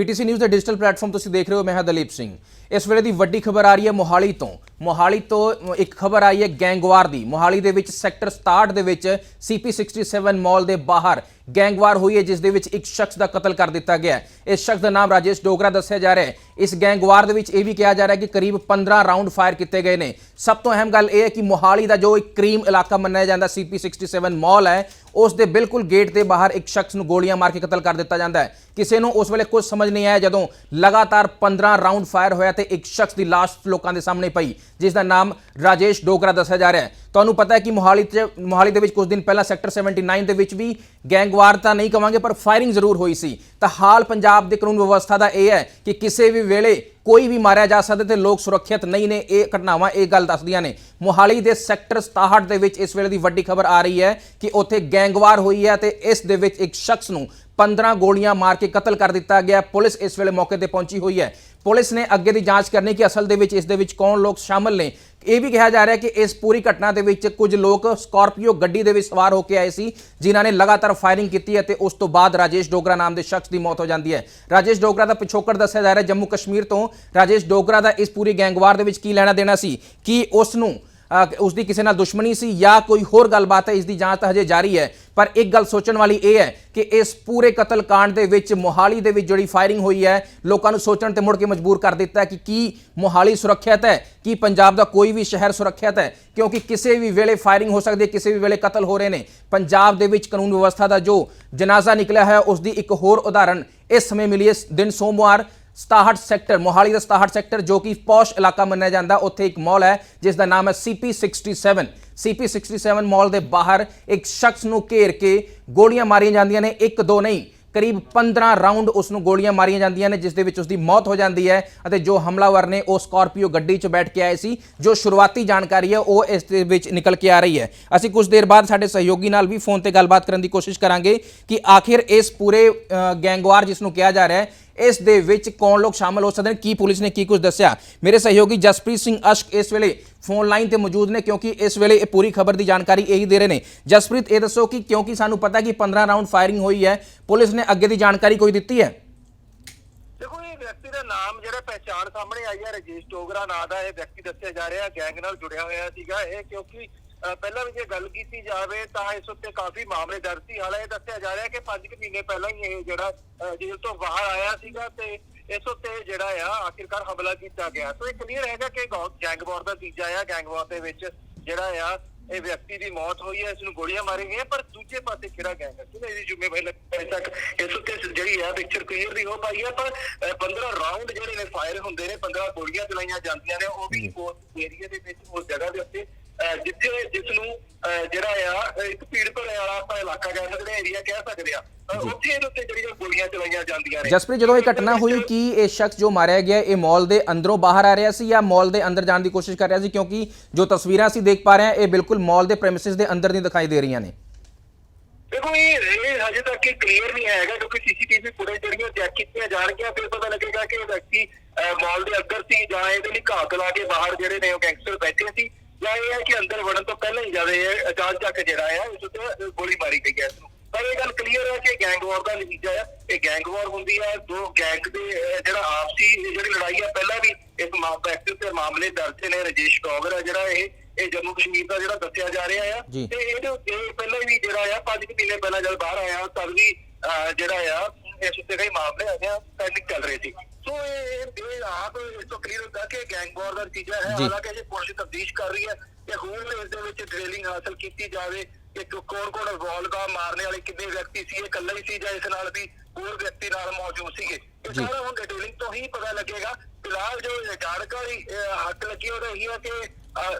PTC news ਦੇ digital platform ਤੁਸੀਂ ਦੇਖ ਰਹੇ ਹੋ, ਮੈਂ ਹਾਂ ਦਲੀਪ ਸਿੰਘ। ਇਸ ਵੇਲੇ ਦੀ ਵੱਡੀ ਖਬਰ ਆ ਰਹੀ ਹੈ ਮੋਹਾਲੀ ਤੋਂ। ਮੋਹਾਲੀ ਤੋਂ ਇੱਕ ਖਬਰ ਆਈ ਹੈ ਗੈਂਗਵਾਰ ਦੀ। ਮੋਹਾਲੀ ਦੇ ਵਿੱਚ ਸੈਕਟਰ 67 ਦੇ ਵਿੱਚ CP67 ਮਾਲ ਦੇ ਬਾਹਰ ਗੈਂਗਵਾਰ ਹੋਈ ਹੈ, ਜਿਸ ਦੇ ਵਿੱਚ ਇੱਕ ਸ਼ਖਸ ਦਾ ਕਤਲ ਕਰ ਦਿੱਤਾ ਗਿਆ ਹੈ। ਇਸ ਸ਼ਖਸ ਦਾ ਨਾਮ ਰਾਜੇਸ਼ ਡੋਗਰਾ ਦੱਸਿਆ ਜਾ ਰਿਹਾ ਹੈ। ਇਸ ਗੈਂਗਵਾਰ ਦੇ ਵਿੱਚ ਇਹ ਵੀ ਕਿਹਾ ਜਾ ਰਿਹਾ ਹੈ ਕਿ ਕਰੀਬ 15 ਰਾਉਂਡ ਫਾਇਰ ਕੀਤੇ ਗਏ ਨੇ। ਸਭ ਤੋਂ ਅਹਿਮ ਗੱਲ ਇਹ ਹੈ ਕਿ ਮੋਹਾਲੀ ਦਾ ਜੋ ਇੱਕ ਕ੍ਰੀਮ ਇਲਾਕਾ ਮੰਨਿਆ ਜਾਂਦਾ CP67 ਮਾਲ ਹੈ ਉਸ ਦੇ ਬਿਲਕੁਲ ਗੇਟ ਦੇ ਬਾਹਰ ਇੱਕ ਸ਼ਖਸ ਨੂੰ ਗੋਲੀਆਂ ਮਾਰ ਕੇ ਕਤਲ ਕਰ ਦਿੱਤਾ ਜਾਂਦਾ ਹੈ। ਕਿਸੇ ਨੂੰ ਉਸ ਵੇਲੇ ਕੁਝ ਸਮਝ ਨਹੀਂ ਆਇਆ ਜਦੋਂ ਲਗਾਤਾਰ 15 ਰਾਉਂਡ ਫਾਇਰ ਹੋਇਆ ਤੇ ਇੱਕ ਸ਼ਖਸ ਦੀ ਲਾਸ਼ ਲੋਕਾਂ ਦੇ ਸਾਹਮਣੇ ਪਈ, ਜਿਸ ਦਾ ਨਾਮ ਰਾਜੇਸ਼ ਡੋਗਰਾ ਦੱਸਿਆ ਜਾ ਰਿਹਾ ਹੈ। ਤੁਹਾਨੂੰ ਪਤਾ ਹੈ ਕਿ ਮੋਹਾਲੀ ਤੇ ਮੋਹਾਲੀ ਦੇ ਵਿੱਚ ਕੁਝ ਦਿਨ ਪਹਿਲਾਂ ਸੈਕਟਰ 79 ਦੇ ਵਿੱਚ ਵੀ ਗੈਂਗਵਾਰ ਤਾਂ ਨਹੀਂ ਕਵਾਂਗੇ, ਪਰ ਫਾਇਰਿੰਗ ਜ਼ਰੂਰ ਹੋਈ ਸੀ। ਤਾਂ ਹਾਲ ਪੰਜਾਬ ਦੇ ਕਾਨੂੰਨ ਵਿਵਸਥਾ ਦਾ ਇਹ ਹੈ ਕਿ ਕਿਸੇ ਵੀ ਵੇਲੇ ਕੋਈ ਵੀ ਮਾਰਿਆ ਜਾ ਸਕਦਾ ਤੇ ਲੋਕ ਸੁਰੱਖਿਅਤ ਨਹੀਂ ਨੇ। ਇਹ ਘਟਨਾਵਾਂ ਇਹ ਗੱਲ ਦੱਸਦੀਆਂ ਨੇ। ਮੋਹਾਲੀ ਦੇ ਸੈਕਟਰ 67 ਦੇ ਵਿੱਚ ਇਸ ਵੇਲੇ ਦੀ ਵੱਡੀ ਖਬਰ ਆ ਰਹੀ ਹੈ ਕਿ ਉੱਥੇ ਗੈਂਗਵਾਰ ਹੋਈ ਹੈ ਤੇ ਇਸ ਦੇ ਵਿੱਚ ਇੱਕ ਸ਼ਖਸ ਨੂੰ 15 ਗੋਲੀਆਂ ਮਾਰ ਕੇ ਕਤਲ ਕਰ ਦਿੱਤਾ ਗਿਆ। ਪੁਲਿਸ ਇਸ ਵੇਲੇ ਮੌਕੇ ਤੇ ਪਹੁੰਚੀ ਹੋਈ ਹੈ। ਪੁਲਿਸ ਨੇ ਅੱਗੇ ਦੀ ਜਾਂਚ ਕਰਨੀ ਕਿ ਅਸਲ ਦੇ ਵਿੱਚ ਇਸ ਦੇ ਵਿੱਚ ਕੌਣ ਲੋਕ ਸ਼ਾਮਲ ਨੇ। ਇਹ ਵੀ ਕਿਹਾ ਜਾ ਰਿਹਾ ਕਿ ਇਸ ਪੂਰੀ ਘਟਨਾ ਦੇ ਵਿੱਚ ਕੁਝ ਲੋਕ ਸਕਾਰਪੀਓ ਗੱਡੀ ਦੇ ਵਿੱਚ ਸਵਾਰ ਹੋ ਕੇ ਆਏ ਸੀ, ਜਿਨ੍ਹਾਂ ਨੇ ਲਗਾਤਾਰ ਫਾਇਰਿੰਗ ਕੀਤੀ ਅਤੇ ਉਸ ਤੋਂ ਬਾਅਦ ਰਾਜੇਸ਼ ਡੋਗਰਾ ਨਾਮ ਦੇ ਸ਼ਖਸ ਦੀ ਮੌਤ ਹੋ ਜਾਂਦੀ ਹੈ। ਰਾਜੇਸ਼ ਡੋਗਰਾ ਦਾ ਪਿਛੋਕੜ ਦੱਸਿਆ ਜਾ ਰਿਹਾ ਜੰਮੂ ਕਸ਼ਮੀਰ ਤੋਂ। ਰਾਜੇਸ਼ ਡੋਗਰਾ ਦਾ ਇਸ ਪੂਰੀ ਗੈਂਗਵਾਰ ਦੇ ਵਿੱਚ ਕੀ ਲੈਣਾ ਦੇਣਾ ਸੀ? ਕਿ ਉਸ ਨੂੰ ਉਸ ਦੀ ਕਿਸੇ ਨਾਲ ਦੁਸ਼ਮਣੀ ਸੀ ਜਾਂ ਕੋਈ ਹੋਰ ਗੱਲਬਾਤ ਹੈ ਇਸ ਦੀ ਜਾਂਚ ਤਾਂ ਹਜੇ ਜਾਰੀ ਹੈ। ਪਰ ਇੱਕ ਗੱਲ ਸੋਚਣ ਵਾਲੀ ਇਹ ਹੈ ਕਿ ਇਸ ਪੂਰੇ ਕਤਲ ਕਾਂਡ ਦੇ ਵਿੱਚ ਮੋਹਾਲੀ ਦੇ ਵਿੱਚ ਜਿਹੜੀ ਫਾਇਰਿੰਗ ਹੋਈ ਹੈ, ਲੋਕਾਂ ਨੂੰ ਸੋਚਣ ਤੇ ਮੁੜ ਕੇ ਮਜਬੂਰ ਕਰ ਦਿੱਤਾ ਕਿ ਕੀ ਮੋਹਾਲੀ ਸੁਰੱਖਿਅਤ ਹੈ, ਕੀ ਪੰਜਾਬ ਦਾ ਕੋਈ ਵੀ ਸ਼ਹਿਰ ਸੁਰੱਖਿਅਤ ਹੈ, ਕਿਉਂਕਿ ਕਿਸੇ ਵੀ ਵੇਲੇ ਫਾਇਰਿੰਗ ਹੋ ਸਕਦੀ ਹੈ, ਕਿਸੇ ਵੀ ਵੇਲੇ ਕਤਲ ਹੋ ਰਹੇ ਨੇ। ਪੰਜਾਬ ਦੇ ਵਿੱਚ ਕਾਨੂੰਨ ਵਿਵਸਥਾ ਦਾ ਜੋ ਜਨਾਜ਼ਾ ਨਿਕਲਿਆ ਹੈ ਉਸ ਦੀ ਇੱਕ ਹੋਰ ਉਦਾਹਰਣ ਇਸ ਸਮੇਂ ਮਿਲੀ ਹੈ। ਦਿਨ ਸੋਮਵਾਰ 67 ਸੈਕਟਰ, ਮੋਹਾਲੀ ਦਾ 67 ਸੈਕਟਰ ਜੋ ਕਿ ਪੌਸ਼ ਇਲਾਕਾ ਮੰਨਿਆ ਜਾਂਦਾ, ਉੱਥੇ ਇੱਕ ਮਾਲ ਹੈ, ਜਿਸ ਦਾ ਨਾਮ ਹੈ CP67 CP67 ਮਾਲ ਦੇ ਬਾਹਰ ਇੱਕ ਸ਼ਖਸ ਨੂੰ ਘੇਰ ਕੇ ਗੋਲੀਆਂ ਮਾਰੀਆਂ ਜਾਂਦੀਆਂ ਨੇ, ਇੱਕ, ਦੋ ਨਹੀਂ, ਕਰੀਬ 15 ਰਾਉਂਡ ਉਸ ਨੂੰ ਗੋਲੀਆਂ ਮਾਰੀਆਂ ਜਾਂਦੀਆਂ ਨੇ, ਜਿਸ ਦੇ ਵਿੱਚ ਉਸ ਦੀ ਮੌਤ ਹੋ ਜਾਂਦੀ ਹੈ ਅਤੇ ਜੋ ਹਮਲਾਵਰ ਨੇ ਉਹ ਸਕਾਰਪੀਓ ਗੱਡੀ 'ਚ ਬੈਠ ਕੇ ਆਏ ਸੀ, ਜੋ ਸ਼ੁਰੂਆਤੀ ਜਾਣਕਾਰੀ ਹੈ, ਉਹ ਇਸ ਦੇ ਵਿੱਚ ਨਿਕਲ ਕੇ ਆ ਰਹੀ ਹੈ। ਅਸੀਂ ਕੁਝ ਦੇਰ ਬਾਅਦ ਸਾਡੇ ਸਹਿਯੋਗੀ ਨਾਲ ਵੀ ਫੋਨ ਤੇ ਗੱਲਬਾਤ ਕਰਨ ਦੀ ਕੋਸ਼ਿਸ਼ ਕਰਾਂਗੇ ਕਿ ਆਖਿਰ ਇਸ ਪੂਰੇ ਗੈਂਗਵਾਰ ਜਿਸ ਨੂੰ ਕਿਹਾ ਜਾ ਰਿਹਾ ਹੈ ਇਸ ਦੇ ਵਿੱਚ ਕੌਣ ਲੋਕ ਸ਼ਾਮਲ ਹੋ ਸਕਦੇ ਨੇ? ਕੀ ਪੁਲਿਸ ਨੇ ਕੀ ਕੁਝ ਦੱਸਿਆ? ਮੇਰੇ ਸਹਿਯੋਗੀ ਜਸਪ੍ਰੀਤ ਸਿੰਘ ਅਸ਼ਕ ਇਸ ਵੇਲੇ ਫੋਨ ਲਾਈਨ ਤੇ ਮੌਜੂਦ ਨੇ ਕਿਉਂਕਿ ਇਸ ਵੇਲੇ ਇਹ ਪੂਰੀ ਖਬਰ ਦੀ ਜਾਣਕਾਰੀ ਇਹੀ ਦੇ ਰਹੇ ਨੇ। ਜਸਪ੍ਰੀਤ, ਇਹ ਦੱਸੋ ਕਿ ਕਿਉਂਕਿ ਸਾਨੂੰ ਪਤਾ ਕਿ 15 ਰਾਉਂਡ ਫਾਇਰਿੰਗ ਹੋਈ ਹੈ, ਪੁਲਿਸ ਨੇ ਅੱਗੇ ਦੀ ਜਾਣਕਾਰੀ ਕੋਈ ਦਿੱਤੀ ਹੈ? ਦੇਖੋ, ਇਹ ਵਿਅਕਤੀ ਦਾ ਨਾਮ ਜਿਹੜਾ ਪਹਿਚਾਣ ਸਾਹਮਣੇ ਆਈ ਹੈ, ਰਜੇਸ਼ ਟੋਗਰਾ ਨਾਂ ਦਾ ਇਹ ਵਿਅਕਤੀ ਦੱਸਿਆ ਜਾ ਰਿਹਾ, ਗੈਂਗ ਨਾਲ ਜੁੜਿਆ ਹੋਇਆ ਸੀਗਾ ਇਹ, ਕਿਉਂਕਿ ਪਹਿਲਾਂ ਵੀ ਜੇ ਗੱਲ ਕੀਤੀ ਜਾਵੇ ਤਾਂ ਇਸ ਉੱਤੇ ਕਾਫੀ ਮਾਮਲੇ ਦਰਜ ਸੀ। ਹਾਲੇ ਇਹ ਦੱਸਿਆ ਜਾ ਰਿਹਾ ਕਿ 5 ਮਹੀਨੇ ਪਹਿਲਾਂ ਹੀ ਇਹ ਜਿਹੜਾ ਜੇਲ੍ਹ ਤੋਂ ਬਾਹਰ ਆਇਆ ਸੀਗਾ ਤੇ ਇਸ ਉੱਤੇ ਜਿਹੜਾ ਆ ਆਖਿਰਕਾਰ ਹਮਲਾ ਕੀਤਾ ਗਿਆ। ਸੋ ਇਹ ਕਲੀਅਰ ਹੈਗਾ ਕਿ ਗੈਂਗ ਵਾਰ ਦਾ ਤੀਜਾ ਆ। ਗੈਂਗ ਵਾਰ ਦੇ ਵਿੱਚ ਜਿਹੜਾ ਆ ਇਹ ਵਿਅਕਤੀ ਦੀ ਮੌਤ ਹੋਈ ਹੈ ਇਸ ਨੂੰ ਗੋਲੀਆਂ ਮਾਰੀ ਗਈਆਂ ਪਰ ਦੂਜੇ ਪਾਸੇ ਕਿਹੜਾ ਗੈਂਗ ਹੈ ਕਿਹਨੇ ਇਹਦੀ ਜ਼ਿੰਮੇਵਾਰੀ ਲੱਗੀ ਤੱਕ ਇਸ ਉੱਤੇ ਜਿਹੜੀ ਹੈ ਪਿਕਚਰ ਕਲੀਅਰ ਨਹੀਂ ਹੋ ਪਾਈ ਹੈ ਪਰ ਅਹ, 15 ਰਾਉਂਡ ਜਿਹੜੇ ਨੇ ਫਾਇਰ ਹੁੰਦੇ ਨੇ 15 ਗੋਲੀਆਂ ਚਲਾਈਆਂ ਜਾਂਦੀਆਂ ਨੇ ਉਹ ਵੀ ਉਸ ਏਰੀਆ ਦੇ ਵਿੱਚ ਉਸ ਜਗ੍ਹਾ ਦੇ ਉੱਤੇ ਅਹ, ਜਿੱਥੇ ਜਿਸ ਨੂੰ ਅਹ, ਜਿਹੜਾ ਆ ਇੱਕ ਭੀੜ ਭਰੇ ਵਾਲਾ ਆਪਾਂ ਇਲਾਕਾ ਕਹਿ ਸਕਦੇ ਏਰੀਆ ਕਹਿ ਸਕਦੇ ਆ ਉੱਥੇ ਇਹਦੇ ਉੱਤੇ ਜਿਹੜੀਆਂ ਗੋਲੀਆਂ ਚਲਾਈਆਂ ਜਾਂਦੀਆਂ ਨੇ। ਜਸਪ੍ਰੀਤ ਜਦੋਂ ਇਹ ਘਟਨਾ ਹੋਈ ਕੀ ਇਹ ਸ਼ਖਸ ਜੋ ਮਾਰਿਆ ਗਿਆ ਇਹ ਮਾਲ ਦੇ ਅੰਦਰੋਂ ਬਾਹਰ ਆ ਰਿਹਾ ਸੀ ਜਾਂ ਮਾਲ ਦੇ ਅੰਦਰ ਜਾਣ ਦੀ ਕੋਸ਼ਿਸ਼ ਕਰ ਰਿਹਾ ਸੀ? ਕਿਉਂਕਿ ਜੋ ਤਸਵੀਰਾਂ ਅਸੀਂ ਦੇਖ ਪਾ ਰਹੇ ਹਾਂ ਇਹ ਬਿਲਕੁਲ ਮਾਲ ਦੇ ਪ੍ਰੈਮਿਸਿਸ ਦੇ ਅੰਦਰ ਨਹੀਂ ਦਿਖਾਈ ਦੇ ਰਹੀਆਂ ਨੇ। ਦੇਖੋ ਇਹ ਇਹ ਹਜੇ ਤੱਕ ਇਹ ਕਲੀਅਰ ਨਹੀਂ ਹੈਗਾ ਕਿਉਂਕਿ ਸੀਸੀਟੀਵੀ ਫੁਟੇਜ ਜਿਹੜੀਆਂ ਚੈੱਕ ਕੀਤੀਆਂ ਜਾਣਗੀਆਂ ਫਿਰ ਪਤਾ ਲੱਗੇਗਾ ਕਿ ਇਹ ਵਿਅਕਤੀ ਮਾਲ ਦੇ ਅੰਦਰ ਸੀ ਜਾਂ ਇਹਦੇ ਲਈ ਘਾਤ ਲਾ ਕੇ ਬਾਹਰ ਜਿਹੜੇ ਨੇ ਉਹ ਗੈਂਗਸਟਰ ਬੈਠੇ ਸੀ। ਜਾਂ ਇਹ ਹੈ ਕਿ ਅੰਦਰ ਵੜਨ ਤੋਂ ਪਹਿਲਾਂ ਹੀ ਜਾਵੇ ਚੱਕ ਜਿਹੜਾ ਆ ਇਸ ਉੱਤੇ ਗੋਲੀ ਮਾਰੀ ਗਈ ਹੈ ਇਸ ਨੂੰ। ਪਰ ਇਹ ਗੱਲ ਕਲੀਅਰ ਹੈ ਕਿ ਗੈਂਗ ਵਾਰ ਦਾ ਨਤੀਜਾ ਆ ਇਹ ਗੈਂਗ ਵਾਰ ਹੁੰਦੀ ਹੈ ਦੋ ਗੈਂਗ ਦੇ ਜਿਹੜਾ ਆਪਸੀ ਜਿਹੜੀ ਲੜਾਈ ਹੈ ਪਹਿਲਾਂ ਵੀ ਇਸ ਮਾਮਲੇ ਤੇ ਮਾਮਲੇ ਦਰਜ ਨੇ ਰਜੇਸ਼ ਕੌਗਰ ਹੈ ਜਿਹੜਾ ਇਹ ਇਹ ਜੰਮੂ ਕਸ਼ਮੀਰ ਦਾ ਜਿਹੜਾ ਦੱਸਿਆ ਜਾ ਰਿਹਾ ਆ। ਤੇ ਇਹਦੇ ਉੱਤੇ ਪਹਿਲਾਂ ਵੀ ਜਿਹੜਾ ਆ ਪੰਜ ਕੁ ਮਹੀਨੇ ਪਹਿਲਾਂ ਜਦ ਬਾਹਰ ਆਇਆ ਤਦ ਵੀ ਜਿਹੜਾ ਆ ਇਸ ਉੱਤੇ ਕਈ ਮਾਮਲੇ ਆਏ ਆ ਪੈਂਡਿੰਗ ਚੱਲ ਰਹੇ ਸੀ। ਸੋ ਇਹ ਇਹ ਆਪ ਇਸ ਤੋਂ ਕਲੀਅਰ ਹੁੰਦਾ ਕਿ ਗੈਂਗ ਵਾਰ ਦਾ ਨਤੀਜਾ ਹੈ ਜੀ। ਹਾਲਾਂਕਿ ਇਹ ਪੁਲਿਸ ਤਫਤੀਸ਼ ਕਰ ਰਹੀ ਹੈ ਕਿ ਹੁਣ ਇਸ ਦੇ ਵਿੱਚ ਡ੍ਰਿਲਿੰਗ ਹਾਸਲ ਕੀਤੀ ਜਾਵੇ ਕਿ ਕੌਣ ਕੌਣ ਆ ਮਾਰਨੇ ਵਾਲੇ ਕਿੰਨੇ ਵਿਅਕਤੀ ਸੀ ਇਹ ਇਕੱਲਾ ਹੀ ਸੀ ਜਾਂ ਇਸ ਨਾਲ ਵੀ ਹੋਰ ਵਿਅਕਤੀ ਨਾਲ ਮੌਜੂਦ ਸੀਗੇ ਇਹ ਜੀ। ਸਾਰਾ ਹੁਣ ਡਿਟੇਲਿੰਗ ਤੋਂ ਹੀ ਪਤਾ ਲੱਗੇਗਾ ਫਿਲਹਾਲ ਜੋ ਜਾਣਕਾਰੀ ਅਹ, ਹੱਥ ਲੱਗੀ ਉਹਦਾ ਇਹੀ ਹੈ ਕਿ ਅਹ,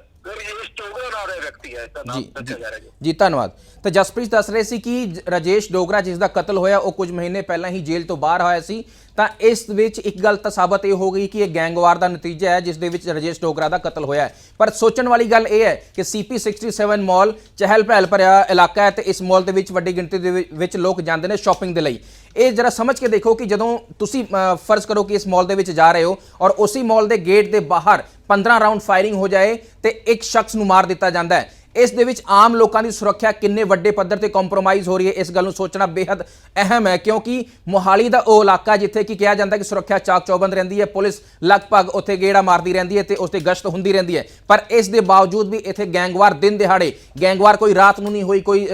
ਚੋਗਰਾ ਦਾ ਵਿਅਕਤੀ ਹੈ ਨਾਮ ਜੀ ਦੱਸਿਆ ਜਾ ਰਿਹਾ ਜੀ। ਜੀ ਧੰਨਵਾਦ। ਤਾਂ ਜਸਪ੍ਰੀਤ ਦੱਸ ਰਹੇ ਸੀ ਕਿ ਜ- ਰਾਜੇਸ਼ ਡੋਗਰਾ ਜਿਸ ਦਾ ਕਤਲ ਹੋਇਆ ਉਹ ਕੁਝ ਮਹੀਨੇ ਪਹਿਲਾਂ ਹੀ ਜੇਲ੍ਹ ਤੋਂ ਬਾਹਰ ਹੋਇਆ ਸੀ। ਤਾਂ ਇਸ ਵਿੱਚ ਇੱਕ ਗੱਲ ਤਾਂ ਸਾਬਤ ਇਹ ਹੋ ਗਈ ਕਿ ਇਹ ਗੈਂਗਵਾਰ ਦਾ ਨਤੀਜਾ ਹੈ ਜਿਸ ਦੇ ਵਿੱਚ ਰਾਜੇਸ਼ ਡੋਗਰਾ ਦਾ ਕਤਲ ਹੋਇਆ ਹੈ। ਪਰ ਸੋਚਣ ਵਾਲੀ ਗੱਲ ਇਹ ਹੈ ਕਿ CP67 ਮਾਲ ਚਹਿਲ ਪਹਿਲ ਭਰਿਆ ਇਲਾਕਾ ਹੈ ਤੇ ਇਸ ਮਾਲ ਦੇ ਵਿੱਚ ਵੱਡੀ ਗਿਣਤੀ ਦੇ ਵਿੱਚ ਲੋਕ ਜਾਂਦੇ ਨੇ ਸ਼ਾਪਿੰਗ ਦੇ ਲਈ। ਇਹ ਜਰਾ ਸਮਝ ਕੇ ਦੇਖੋ ਕਿ ਜਦੋਂ ਤੁਸੀਂ ਫਰਜ਼ ਕਰੋ ਕਿ ਇਸ ਮਾਲ ਦੇ ਵਿੱਚ ਜਾ ਰਹੇ ਹੋ ਔਰ ਉਸੇ ਮਾਲ ਦੇ ਗੇਟ ਦੇ ਬਾਹਰ 15 ਰਾਉਂਡ ਫਾਇਰਿੰਗ ਹੋ ਜਾਏ ਤੇ ਇੱਕ ਸ਼ਖਸ ਨੂੰ ਮਾਰ ਦਿੱਤਾ ਜਾਂਦਾ ਹੈ। ਇਸ ਦੇ ਵਿੱਚ ਆਮ ਲੋਕਾਂ ਦੀ ਸੁਰੱਖਿਆ ਕਿੰਨੇ ਵੱਡੇ ਪੱਧਰ ਤੇ ਕੰਪਰੋਮਾਈਜ਼ ਹੋ ਰਹੀ ਹੈ, ਇਸ ਗੱਲ ਨੂੰ ਸੋਚਣਾ ਬੇहद ਅਹਿਮ ਹੈ ਕਿਉਂਕਿ ਮੋਹਾਲੀ ਦਾ ਉਹ ਇਲਾਕਾ ਜਿੱਥੇ ਕਿ ਕਿਹਾ ਜਾਂਦਾ ਕਿ ਸੁਰੱਖਿਆ ਚਾਕ ਚੌਬੰਦ ਰਹਿੰਦੀ ਹੈ, ਪੁਲਿਸ ਲਗਭਗ ਉੱਥੇ ਗੇੜਾ ਮਾਰਦੀ ਰਹਿੰਦੀ ਹੈ ਤੇ ਉਸ ਤੇ ਗਸ਼ਤ ਹੁੰਦੀ ਰਹਿੰਦੀ ਹੈ। ਪਰ ਇਸ ਦੇ ਬਾਵਜੂਦ ਵੀ ਇੱਥੇ ਗੈਂਗਵਾਰ ਦਿਨ ਦਿਹਾੜੇ, ਗੈਂਗਵਾਰ ਕੋਈ ਰਾਤ ਨੂੰ ਨਹੀਂ ਹੋਈ, ਕੋਈ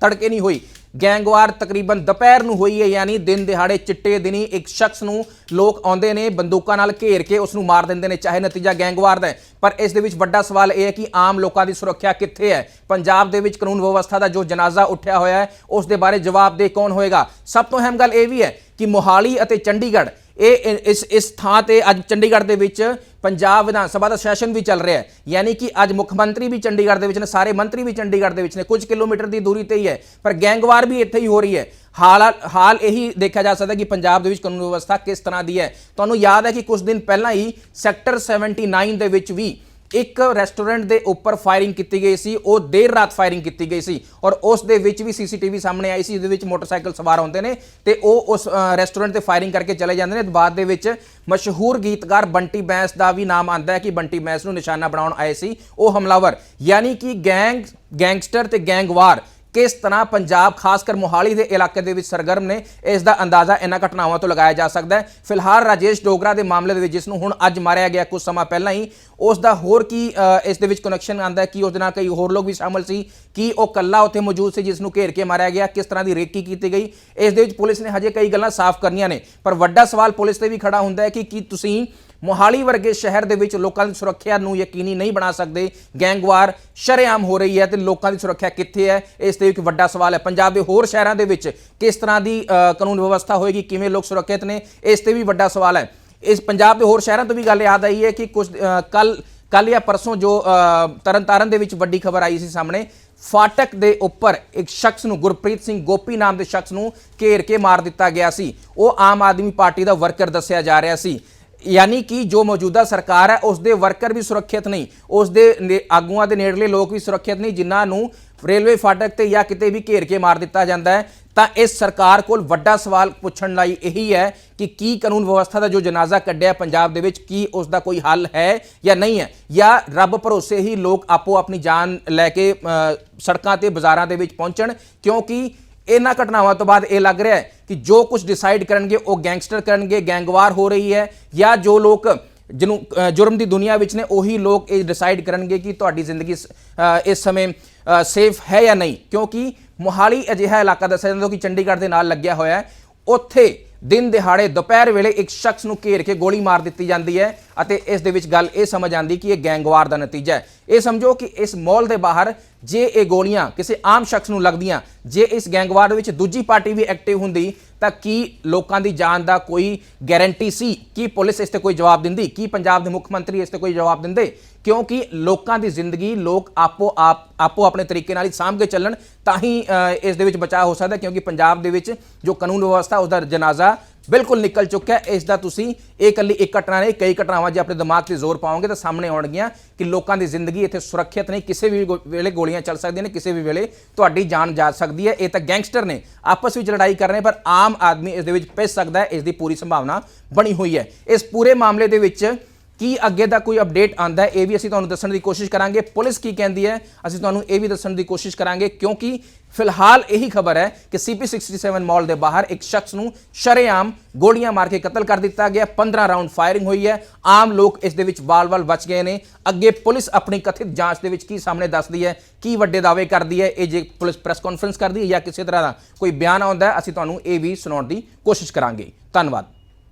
ਤੜਕੇ ਨਹੀਂ ਹੋਈ ਗੈਂਗਵਾਰ ਤਕਰੀਬਨ ਦੁਪਹਿਰ ਨੂੰ ਹੋਈ ਹੈ, ਯਾਨੀ ਦਿਨ ਦਿਹਾੜੇ ਚਿੱਟੇ ਦਿਨੀ ਇੱਕ ਸ਼ਖਸ ਨੂੰ ਲੋਕ ਆਉਂਦੇ ਨੇ, ਬੰਦੂਕਾਂ ਨਾਲ ਘੇਰ ਕੇ ਉਸ ਨੂੰ ਮਾਰ ਦਿੰਦੇ ਨੇ, ਚਾਹੇ ਨਤੀਜਾ ਗੈਂਗਵਾਰ ਦਾ ਪਰ ਇਸ ਦੇ ਵਿੱਚ ਵੱਡਾ ਸਵਾਲ ਇਹ ਹੈ ਕਿ ਆਮ ਲੋਕਾਂ ਦੀ ਸੁਰੱਖਿਆ ਕਿੱਥੇ ਹੈ? ਪੰਜਾਬ ਦੇ ਵਿੱਚ ਕਾਨੂੰਨ ਵਿਵਸਥਾ ਦਾ ਜੋ ਜਨਾਜ਼ਾ ਉੱਠਿਆ ਹੋਇਆ ਹੈ, ਉਸ ਦੇ ਬਾਰੇ ਜਵਾਬਦੇਹ ਕੌਣ ਹੋਏਗਾ? ਸਭ ਤੋਂ ਅਹਿਮ ਗੱਲ ਇਹ ਵੀ ਹੈ ਕਿ ਮੋਹਾਲੀ ਅਤੇ ਚੰਡੀਗੜ੍ਹ ਇਹ ਇਹ- ਇਸ ਇਸ ਥਾਂ ਤੇ ਅੱਜ ਚੰਡੀਗੜ੍ਹ ਦੇ ਵਿੱਚ ਪੰਜਾਬ ਵਿਧਾਨ ਸਭਾ ਦਾ ਸੈਸ਼ਨ ਵੀ ਚੱਲ ਰਿਹਾ ਹੈ। ਯਾਨੀ ਕਿ ਅੱਜ ਮੁੱਖ ਮੰਤਰੀ ਵੀ ਚੰਡੀਗੜ੍ਹ ਦੇ ਵਿੱਚ ਨੇ, ਸਾਰੇ ਮੰਤਰੀ ਵੀ ਚੰਡੀਗੜ੍ਹ ਦੇ ਵਿੱਚ ਨੇ। ਕੁਝ ਕਿਲੋਮੀਟਰ ਦੀ ਦੂਰੀ ਤੇ ਹੀ ਹੈ, ਪਰ ਗੈਂਗਵਾਰ ਵੀ ਇੱਥੇ ਹੀ ਹੋ ਰਹੀ ਹੈ। ਹਾਲ ਹਾਲ ਇਹੀ ਦੇਖਿਆ ਜਾ ਸਕਦਾ ਕਿ ਪੰਜਾਬ ਦੇ ਵਿੱਚ ਕਾਨੂੰਨ ਵਿਵਸਥਾ ਕਿਸ ਤਰ੍ਹਾਂ ਦੀ ਹੈ। ਤੁਹਾਨੂੰ ਯਾਦ ਹੈ ਕਿ ਕੁਝ ਦਿਨ ਪਹਿਲਾਂ ਹੀ ਸੈਕਟਰ 79 ਦੇ ਵਿੱਚ ਵੀ ਇੱਕ ਰੈਸਟੋਰੈਂਟ ਦੇ ਉੱਪਰ ਫਾਇਰਿੰਗ ਕੀਤੀ ਗਈ ਸੀ, ਉਹ ਦੇਰ ਰਾਤ ਫਾਇਰਿੰਗ ਕੀਤੀ ਗਈ ਸੀ ਔਰ ਉਸ ਦੇ ਵਿੱਚ ਵੀ ਸੀਸੀਟੀਵੀ ਸਾਹਮਣੇ ਆਈ ਸੀ, ਜਿਹਦੇ ਵਿੱਚ ਮੋਟਰਸਾਈਕਲ ਸਵਾਰ ਹੁੰਦੇ ਨੇ ਤੇ ਉਹ ਉਸ ਰੈਸਟੋਰੈਂਟ ਤੇ ਫਾਇਰਿੰਗ ਕਰਕੇ ਚਲੇ ਜਾਂਦੇ ਨੇ। ਬਾਅਦ ਦੇ ਵਿੱਚ ਮਸ਼ਹੂਰ ਗੀਤਕਾਰ ਬੰਟੀ ਬੈਂਸ ਦਾ ਵੀ ਨਾਮ ਆਂਦਾ ਹੈ ਕਿ ਬੰਟੀ ਬੈਂਸ ਨੂੰ ਨਿਸ਼ਾਨਾ ਬਣਾਉਣ ਆਏ ਸੀ। ਉਹ ਹਮਲਾਵਰ, ਯਾਨੀ ਕਿ ਗੈਂਗ, ਗੈਂਗਸਟਰ ਤੇ ਗੈਂਗਵਾਰ ਕਿਸ ਤਰ੍ਹਾਂ ਪੰਜਾਬ ਖਾਸ ਕਰ ਮੋਹਾਲੀ ਦੇ ਇਲਾਕੇ ਦੇ ਵਿੱਚ ਸਰਗਰਮ ਨੇ, ਇਸ ਦਾ ਅੰਦਾਜ਼ਾ ਇਹਨਾਂ ਘਟਨਾਵਾਂ ਤੋਂ ਲਗਾਇਆ ਜਾ ਸਕਦਾ ਹੈ। ਫਿਲਹਾਲ ਰਾਜੇਸ਼ ਡੋਗਰਾ ਦੇ ਮਾਮਲੇ ਦੇ ਵਿੱਚ, ਜਿਸ ਨੂੰ ਹੁਣ ਅੱਜ ਮਾਰਿਆ ਗਿਆ ਕੁਝ ਸਮਾਂ ਪਹਿਲਾਂ ਹੀ, ਉਸ ਦਾ ਹੋਰ ਕੀ ਇਸ ਦੇ ਵਿੱਚ ਕਨੈਕਸ਼ਨ ਆਂਦਾ ਹੈ, ਕਿ ਉਸ ਦੇ ਨਾਲ ਕਈ ਹੋਰ ਲੋਕ ਵੀ ਸ਼ਾਮਲ ਸੀ, ਕਿ ਉਹ ਕੱਲਾ ਉੱਥੇ ਮੌਜੂਦ ਸੀ ਜਿਸ ਨੂੰ ਘੇਰ ਕੇ ਮਾਰਿਆ ਗਿਆ, ਕਿਸ ਤਰ੍ਹਾਂ ਦੀ ਰੇਕੀ ਕੀਤੀ ਗਈ, ਇਸ ਦੇ ਵਿੱਚ ਪੁਲਿਸ ਨੇ ਹਜੇ ਕਈ ਗੱਲਾਂ ਸਾਫ਼ ਕਰਨੀਆਂ ਨੇ। ਪਰ ਵੱਡਾ ਸਵਾਲ ਪੁਲਿਸ ਤੇ ਵੀ ਖੜਾ ਹੁੰਦਾ ਹੈ ਕਿ ਕੀ ਤੁਸੀਂ ਮੋਹਾਲੀ ਵਰਗੇ ਸ਼ਹਿਰ ਦੇ ਵਿੱਚ ਲੋਕਾਂ ਦੀ ਸੁਰੱਖਿਆ ਨੂੰ ਯਕੀਨੀ ਨਹੀਂ ਬਣਾ ਸਕਦੇ। ਗੈਂਗਵਾਰ ਸ਼ਰੇਆਮ ਹੋ ਰਹੀ ਹੈ ਤੇ ਲੋਕਾਂ ਦੀ ਸੁਰੱਖਿਆ ਕਿੱਥੇ ਹੈ? ਇਸ ਤੇ ਇੱਕ ਵੱਡਾ ਸਵਾਲ ਹੈ। ਪੰਜਾਬ ਦੇ ਹੋਰ ਸ਼ਹਿਰਾਂ ਦੇ ਵਿੱਚ ਕਿਸ ਤਰ੍ਹਾਂ ਦੀ ਕਾਨੂੰਨ ਵਿਵਸਥਾ ਹੋਏਗੀ? ਕਿਵੇਂ ਲੋਕ ਸੁਰੱਖਿਅਤ ਨੇ? ਇਸ ਤੇ ਵੀ ਵੱਡਾ ਸਵਾਲ ਹੈ। ਇਸ ਪੰਜਾਬ ਦੇ ਹੋਰ ਸ਼ਹਿਰਾਂ ਤੋਂ ਵੀ ਗੱਲ ਯਾਦ ਆਈ ਹੈ ਕਿ ਕੁਝ ਕੱਲ ਕੱਲ ਜਾਂ ਪਰਸੋਂ ਜੋ ਤਰਨਤਾਰਨ ਦੇ ਵਿੱਚ ਵੱਡੀ ਖਬਰ ਆਈ ਸੀ ਸਾਹਮਣੇ, ਫਾਟਕ ਦੇ ਉੱਪਰ ਇੱਕ ਸ਼ਖਸ ਨੂੰ, ਗੁਰਪ੍ਰੀਤ ਸਿੰਘ ਗੋਪੀ ਨਾਮ ਦੇ ਸ਼ਖਸ ਨੂੰ ਘੇਰ ਕੇ ਮਾਰ ਦਿੱਤਾ ਗਿਆ ਸੀ। ਉਹ ਆਮ ਆਦਮੀ ਪਾਰਟੀ ਦਾ ਵਰਕਰ ਦੱਸਿਆ ਜਾ ਰਿਹਾ ਸੀ। ਯਾਨੀ ਕਿ ਜੋ ਮੌਜੂਦਾ ਸਰਕਾਰ ਹੈ ਉਸ ਦੇ ਵਰਕਰ ਵੀ ਸੁਰੱਖਿਅਤ ਨਹੀਂ ਉਸ ਦੇ ਨੇ- ਆਗੂਆਂ ਦੇ ਨੇੜਲੇ ਲੋਕ ਵੀ ਸੁਰੱਖਿਅਤ ਨਹੀਂ, ਜਿਨ੍ਹਾਂ ਨੂੰ ਰੇਲਵੇ ਫਾਟਕ ਤੇ ਜਾਂ ਕਿਤੇ ਵੀ ਘੇਰ ਕੇ ਮਾਰ ਦਿੱਤਾ ਜਾਂਦਾ ਹੈ। ਤਾਂ ਇਸ ਸਰਕਾਰ ਕੋਲ ਵੱਡਾ ਸਵਾਲ ਪੁੱਛਣ ਲਈ ਇਹੀ ਹੈ ਕਿ ਕੀ ਕਾਨੂੰਨ ਵਿਵਸਥਾ ਦਾ ਜੋ ਜਨਾਜ਼ਾ ਕੱਢਿਆ ਪੰਜਾਬ ਦੇ ਵਿੱਚ, ਕੀ ਉਸ ਦਾ ਕੋਈ ਹੱਲ ਹੈ ਜਾਂ ਨਹੀਂ ਹੈ? ਜਾਂ ਰੱਬ ਭਰੋਸੇ ਹੀ ਲੋਕ ਆਪੋ ਆਪਣੀ ਜਾਨ ਲੈ ਕੇ ਸੜਕਾਂ ਤੇ ਬਾਜ਼ਾਰਾਂ ਦੇ ਵਿੱਚ ਪਹੁੰਚਣ, ਕਿਉਂਕਿ ਇਹਨਾਂ ਘਟਨਾਵਾਂ ਤੋਂ ਬਾਅਦ ਇਹ ਲੱਗ ਰਿਹਾ ਹੈ ਕਿ ਜੋ ਕੁਝ ਡਿਸਾਈਡ ਕਰਨਗੇ, ਉਹ ਗੈਂਗਸਟਰ ਕਰਨਗੇ ਗੈਂਗਵਾਰ ਹੋ ਰਹੀ ਹੈ, ਜਾਂ ਜੋ ਲੋਕ ਜਿਹਨੂੰ ਜੁਰਮ ਦੀ ਦੁਨੀਆ ਵਿੱਚ ਨੇ, ਉਹੀ ਲੋਕ ਇਹ ਡਿਸਾਈਡ ਕਰਨਗੇ ਕਿ ਤੁਹਾਡੀ ਜ਼ਿੰਦਗੀ ਸ- ਇਸ ਸਮੇਂ ਸੇਫ ਹੈ ਜਾਂ ਨਹੀਂ। ਕਿਉਂਕਿ ਮੋਹਾਲੀ ਅਜਿਹਾ ਇਲਾਕਾ ਦੱਸਿਆ ਜਾਂਦਾ ਕਿ ਚੰਡੀਗੜ੍ਹ ਦੇ ਨਾਲ ਲੱਗਿਆ ਹੋਇਆ ਹੈ। ਉੱਥੇ ਦਿਨ ਦਿਹਾੜੇ ਦੁਪਹਿਰ ਵੇਲੇ ਇੱਕ ਸ਼ਖਸ ਨੂੰ ਘੇਰ ਕੇ ਗੋਲੀ ਮਾਰ ਦਿੱਤੀ ਜਾਂਦੀ ਹੈ ਅਤੇ ਇਸ ਦੇ ਵਿੱਚ ਗੱਲ ਇਹ ਸਮਝ ਆਂਦੀ ਕਿ ਇਹ ਗੈਂਗਵਾਰ ਦਾ ਨਤੀਜਾ ਹੈ। ਇਹ ਸਮਝੋ ਕਿ ਇਸ ਮਾਲ ਦੇ ਬਾਹਰ ਜੇ ਇਹ ਗੋਲੀਆਂ ਕਿਸੇ ਆਮ ਸ਼ਖਸ ਨੂੰ ਲੱਗਦੀਆਂ, ਜੇ ਇਸ ਗੈਂਗਵਾਰ ਦੇ ਵਿੱਚ ਦੂਜੀ ਪਾਰਟੀ ਵੀ ਐਕਟਿਵ ਹੁੰਦੀ, ਤਾਂ ਕੀ ਲੋਕਾਂ ਦੀ ਜਾਨ ਦਾ ਕੋਈ ਗਾਰੰਟੀ ਸੀ? ਕੀ ਪੁਲਿਸ ਇਸ ਤੇ ਕੋਈ ਜਵਾਬ ਦਿੰਦੀ? ਕੀ ਪੰਜਾਬ ਦੇ ਮੁੱਖ ਮੰਤਰੀ ਇਸ ਤੇ ਕੋਈ ਜਵਾਬ ਦਿੰਦੇ? ਕਿਉਂਕਿ ਲੋਕਾਂ ਦੀ ਜ਼ਿੰਦਗੀ ਲੋਕ ਆਪੋ ਆਪ ਆਪੋ ਆਪਣੇ ਤਰੀਕੇ ਨਾਲ ਹੀ ਸਾਂਭ ਕੇ ਚੱਲਣ ਤਾਂ ਹੀ ਇਸ ਦੇ ਵਿੱਚ ਬਚਾਅ ਹੋ ਸਕਦਾ ਕਿਉਂਕਿ ਪੰਜਾਬ ਦੇ ਵਿੱਚ ਜੋ ਕਾਨੂੰਨ ਵਿਵਸਥਾ ਉਸ ਦਾ ਜਨਾਜ਼ਾ ਬਿਲਕੁਲ ਨਿਕਲ ਚੁੱਕਿਆ ਇਸ ਦਾ ਤੁਸੀਂ ਇਹ ਇਕੱਲੀ ਇੱਕ ਘਟਨਾ ਨਹੀਂ ਕਈ ਘਟਨਾਵਾਂ ਜੇ ਆਪਣੇ ਦਿਮਾਗ ਤੇ ਜ਼ੋਰ ਪਾਓਗੇ ਤਾਂ ਸਾਹਮਣੇ ਆਉਣਗੀਆਂ ਕਿ ਲੋਕਾਂ ਦੀ ਜ਼ਿੰਦਗੀ ਇੱਥੇ ਸੁਰੱਖਿਅਤ ਨਹੀਂ ਕਿਸੇ ਵੀ ਗੋ- ਵੇਲੇ ਗੋਲੀਆਂ ਚੱਲ ਸਕਦੀਆਂ ਨੇ ਕਿਸੇ ਵੀ ਵੇਲੇ ਤੁਹਾਡੀ ਜਾਨ ਜਾ ਸਕਦੀ ਹੈ। ਇਹ ਤਾਂ ਗੈਂਗਸਟਰ ਨੇ ਆਪਸ ਵਿੱਚ ਲੜਾਈ ਕਰ ਰਹੇ ਨੇ, ਪਰ ਆਮ ਆਦਮੀ ਇਸ ਦੇ ਵਿੱਚ ਪਿਸ ਸਕਦਾ ਹੈ ਇਸ ਦੀ ਪੂਰੀ ਸੰਭਾਵਨਾ ਬਣੀ ਹੋਈ ਹੈ। ਇਸ ਪੂਰੇ ਮਾਮਲੇ ਦੇ ਵਿੱਚ ਕੀ ਅੱਗੇ ਦਾ ਕੋਈ ਅਪਡੇਟ ਆਂਦਾ ਹੈ, ਇਹ ਵੀ ਅਸੀਂ ਤੁਹਾਨੂੰ ਦੱਸਣ ਦੀ ਕੋਸ਼ਿਸ਼ ਕਰਾਂਗੇ। ਪੁਲਿਸ ਕੀ ਕਹਿੰਦੀ ਹੈ, ਅਸੀਂ ਤੁਹਾਨੂੰ ਇਹ ਵੀ ਦੱਸਣ ਦੀ ਕੋਸ਼ਿਸ਼ ਕਰਾਂਗੇ, ਕਿਉਂਕਿ ਫਿਲਹਾਲ ਇਹੀ ਖਬਰ ਹੈ ਕਿ CP67 ਮਾਲ ਦੇ ਬਾਹਰ ਇੱਕ ਸ਼ਖਸ ਨੂੰ ਸ਼ਰੇਆਮ ਗੋਲੀਆਂ ਮਾਰ ਕੇ ਕਤਲ ਕਰ ਦਿੱਤਾ ਗਿਆ। 15 ਰਾਉਂਡ ਫਾਇਰਿੰਗ ਹੋਈ ਹੈ। ਆਮ ਲੋਕ ਇਸ ਦੇ ਵਿੱਚ ਬਾਲ-ਬਾਲ ਬਚ ਗਏ ਨੇ। ਅੱਗੇ ਪੁਲਿਸ ਆਪਣੀ ਕਥਿਤ ਜਾਂਚ ਦੇ ਵਿੱਚ ਕੀ ਸਾਹਮਣੇ ਦੱਸਦੀ ਹੈ, ਕੀ ਵੱਡੇ ਦਾਅਵੇ ਕਰਦੀ ਹੈ, ਇਹ ਜੇ ਪੁਲਿਸ ਪ੍ਰੈਸ ਕਾਨਫਰੰਸ ਕਰਦੀ ਹੈ ਜਾਂ ਕਿਸੇ ਤਰ੍ਹਾਂ ਦਾ ਕੋਈ ਬਿਆਨ ਆਉਂਦਾ ਹੈ, ਅਸੀਂ ਤੁਹਾਨੂੰ ਇਹ ਵੀ ਸੁਣਾਉਣ ਦੀ ਕੋਸ਼ਿਸ਼ ਕਰਾਂਗੇ। ਧੰਨਵਾਦ।